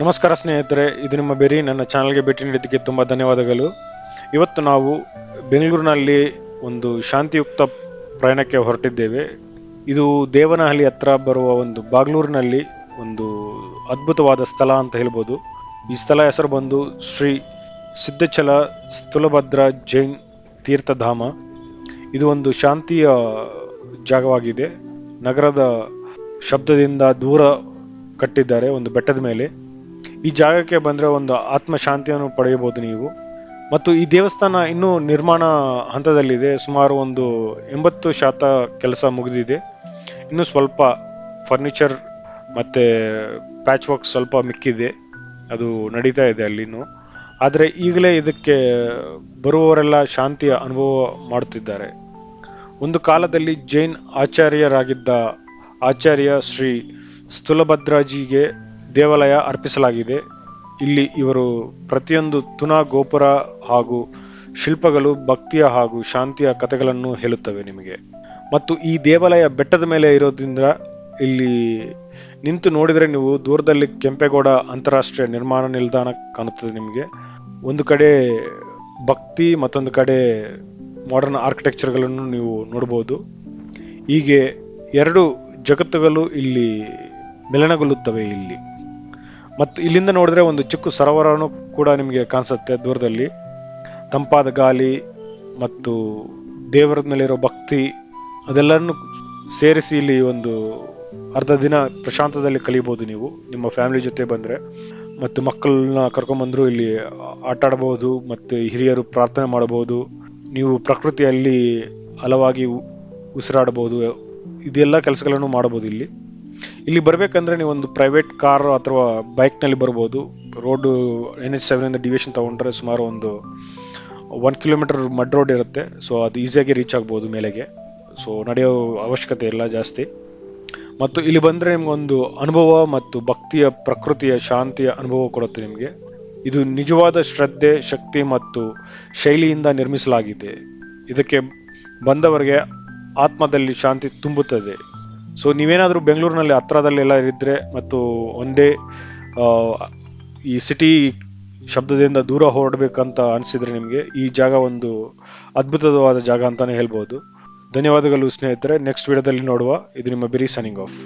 ನಮಸ್ಕಾರ ಸ್ನೇಹಿತರೆ, ಇದು ನಿಮ್ಮ ಬೆರಿ. ನನ್ನ ಚಾನಲ್ಗೆ ಭೇಟಿ ನೀಡಿದ್ದಕ್ಕೆ ತುಂಬ ಧನ್ಯವಾದಗಳು. ಇವತ್ತು ನಾವು ಬೆಂಗಳೂರಿನಲ್ಲಿ ಒಂದು ಶಾಂತಿಯುಕ್ತ ಪ್ರಯಾಣಕ್ಕೆ ಹೊರಟಿದ್ದೇವೆ. ಇದು ದೇವನಹಳ್ಳಿ ಹತ್ರ ಬರುವ ಒಂದು ಬಾಗ್ಲೂರಿನಲ್ಲಿ ಒಂದು ಅದ್ಭುತವಾದ ಸ್ಥಳ ಅಂತ ಹೇಳ್ಬೋದು. ಈ ಸ್ಥಳ ಹೆಸರು ಬಂದು ಶ್ರೀ ಸಿದ್ಧಚಲ ಸ್ಥೂಲಭದ್ರ ಜೈನ್ ತೀರ್ಥಧಾಮ. ಇದು ಒಂದು ಶಾಂತಿಯ ಜಾಗವಾಗಿದೆ. ನಗರದ ಶಬ್ದದಿಂದ ದೂರ ಕಟ್ಟಿದ್ದಾರೆ ಒಂದು ಬೆಟ್ಟದ ಮೇಲೆ. ಈ ಜಾಗಕ್ಕೆ ಬಂದರೆ ಒಂದು ಆತ್ಮಶಾಂತಿಯನ್ನು ಪಡೆಯಬಹುದು ನೀವು. ಮತ್ತು ಈ ದೇವಸ್ಥಾನ ಇನ್ನೂ ನಿರ್ಮಾಣ ಹಂತದಲ್ಲಿದೆ. ಸುಮಾರು ಒಂದು ಎಂಬತ್ತು ಶಾತ ಕೆಲಸ ಮುಗಿದಿದೆ. ಇನ್ನೂ ಸ್ವಲ್ಪ ಫರ್ನಿಚರ್ ಮತ್ತು ಪ್ಯಾಚ್ ವರ್ಕ್ ಸ್ವಲ್ಪ ಮಿಕ್ಕಿದೆ. ಅದು ನಡೀತಾ ಇದೆ ಅಲ್ಲಿನೂ. ಆದರೆ ಈಗಲೇ ಇದಕ್ಕೆ ಬರುವವರೆಲ್ಲ ಶಾಂತಿಯ ಅನುಭವ ಮಾಡುತ್ತಿದ್ದಾರೆ. ಒಂದು ಕಾಲದಲ್ಲಿ ಜೈನ್ ಆಚಾರ್ಯರಾಗಿದ್ದ ಆಚಾರ್ಯ ಶ್ರೀ ಸ್ಥೂಲಭದ್ರಾಜಿಗೆ ದೇವಾಲಯ ಅರ್ಪಿಸಲಾಗಿದೆ. ಇಲ್ಲಿ ಇವರು ಪ್ರತಿಯೊಂದು ತುನ ಗೋಪುರ ಹಾಗೂ ಶಿಲ್ಪಗಳು, ಭಕ್ತಿಯ ಹಾಗೂ ಶಾಂತಿಯ ಕಥೆಗಳನ್ನು ಹೇಳುತ್ತವೆ ನಿಮಗೆ. ಮತ್ತು ಈ ದೇವಾಲಯ ಬೆಟ್ಟದ ಮೇಲೆ ಇರೋದ್ರಿಂದ ಇಲ್ಲಿ ನಿಂತು ನೋಡಿದರೆ ನೀವು ದೂರದಲ್ಲಿ ಕೆಂಪೇಗೌಡ ಅಂತಾರಾಷ್ಟ್ರೀಯ ನಿರ್ಮಾಣ ನಿಲ್ದಾಣ ಕಾಣುತ್ತದೆ ನಿಮಗೆ. ಒಂದು ಕಡೆ ಭಕ್ತಿ, ಮತ್ತೊಂದು ಕಡೆ ಮಾಡರ್ನ್ ಆರ್ಕಿಟೆಕ್ಚರ್ಗಳನ್ನು ನೀವು ನೋಡಬಹುದು ಹೀಗೆ ಎರಡು ಜಗತ್ತುಗಳು ಇಲ್ಲಿ ಮಿಲನಗೊಳ್ಳುತ್ತವೆ ಇಲ್ಲಿ. ಮತ್ತು ಇಲ್ಲಿಂದ ನೋಡಿದ್ರೆ ಒಂದು ಚಿಕ್ಕ ಸರೋವರನು ಕೂಡ ನಿಮಗೆ ಕಾಣಿಸುತ್ತೆ ದೂರದಲ್ಲಿ. ತಂಪಾದ ಗಾಳಿ ಮತ್ತು ದೇವರ ಮೇಲಿರೋ ಭಕ್ತಿ, ಅದೆಲ್ಲರನ್ನು ಸೇರಿಸಿ ಇಲ್ಲಿ ಒಂದು ಅರ್ಧ ದಿನ ಪ್ರಶಾಂತದಲ್ಲಿ ಕಲಿಬೋದು ನೀವು, ನಿಮ್ಮ ಫ್ಯಾಮಿಲಿ ಜೊತೆ ಬಂದರೆ. ಮತ್ತು ಮಕ್ಕಳನ್ನ ಕರ್ಕೊಂಬಂದ್ರು ಇಲ್ಲಿ ಆಟ ಆಡಬಹುದು ಮತ್ತು ಹಿರಿಯರು ಪ್ರಾರ್ಥನೆ ಮಾಡಬಹುದು ನೀವು ಪ್ರಕೃತಿಯಲ್ಲಿ ಹಲವಾಗಿ ಉಸಿರಾಡಬಹುದು ಇದೆಲ್ಲ ಕೆಲಸಗಳನ್ನು ಮಾಡಬಹುದು ಇಲ್ಲಿ. ಇಲ್ಲಿ ಬರಬೇಕಂದ್ರೆ ನೀವು ಒಂದು ಪ್ರೈವೇಟ್ ಕಾರ್ ಅಥವಾ ಬೈಕ್ನಲ್ಲಿ ಬರ್ಬೋದು. Road N H seven division ತೊಗೊಂಡ್ರೆ ಸುಮಾರು ಒಂದು ಒನ್ ಕಿಲೋಮೀಟರ್ ಮಡ್ ರೋಡ್ ಇರುತ್ತೆ. ಸೊ ಅದು ಈಸಿಯಾಗಿ ರೀಚ್ ಆಗ್ಬೋದು ಮೇಲೆಗೆ. ಸೊ ನಡೆಯೋ ಅವಶ್ಯಕತೆ ಇಲ್ಲ ಜಾಸ್ತಿ. ಮತ್ತು ಇಲ್ಲಿ ಬಂದರೆ ನಿಮ್ಗೊಂದು ಅನುಭವ ಮತ್ತು ಭಕ್ತಿಯ, ಪ್ರಕೃತಿಯ, ಶಾಂತಿಯ ಅನುಭವ ಕೊಡುತ್ತೆ ನಿಮಗೆ. ಇದು ನಿಜವಾದ ಶ್ರದ್ಧೆ, ಶಕ್ತಿ ಮತ್ತು ಶೈಲಿಯಿಂದ ನಿರ್ಮಿಸಲಾಗಿದೆ. ಇದಕ್ಕೆ ಬಂದವರಿಗೆ ಆತ್ಮದಲ್ಲಿ ಶಾಂತಿ ತುಂಬುತ್ತದೆ. ಸೊ ನೀವೇನಾದರೂ ಬೆಂಗಳೂರಿನಲ್ಲಿ ಹತ್ರದಲ್ಲೆಲ್ಲ ಇದ್ದರೆ ಮತ್ತು ಒಂದೇ ಈ ಸಿಟಿ ಶಬ್ದದಿಂದ ದೂರ ಹೊರಡಬೇಕಂತ ಅನಿಸಿದರೆ ನಿಮಗೆ ಈ ಜಾಗ ಒಂದು ಅದ್ಭುತವಾದ ಜಾಗ ಅಂತಲೇ ಹೇಳ್ಬೋದು. ಧನ್ಯವಾದಗಳು ಸ್ನೇಹಿತರೆ. ನೆಕ್ಸ್ಟ್ ವಿಡಿಯೋದಲ್ಲಿ ನೋಡುವ ಇದು ನಿಮ್ಮ ಬಿರಿ ಸನಿಂಗ್ ಆಫ್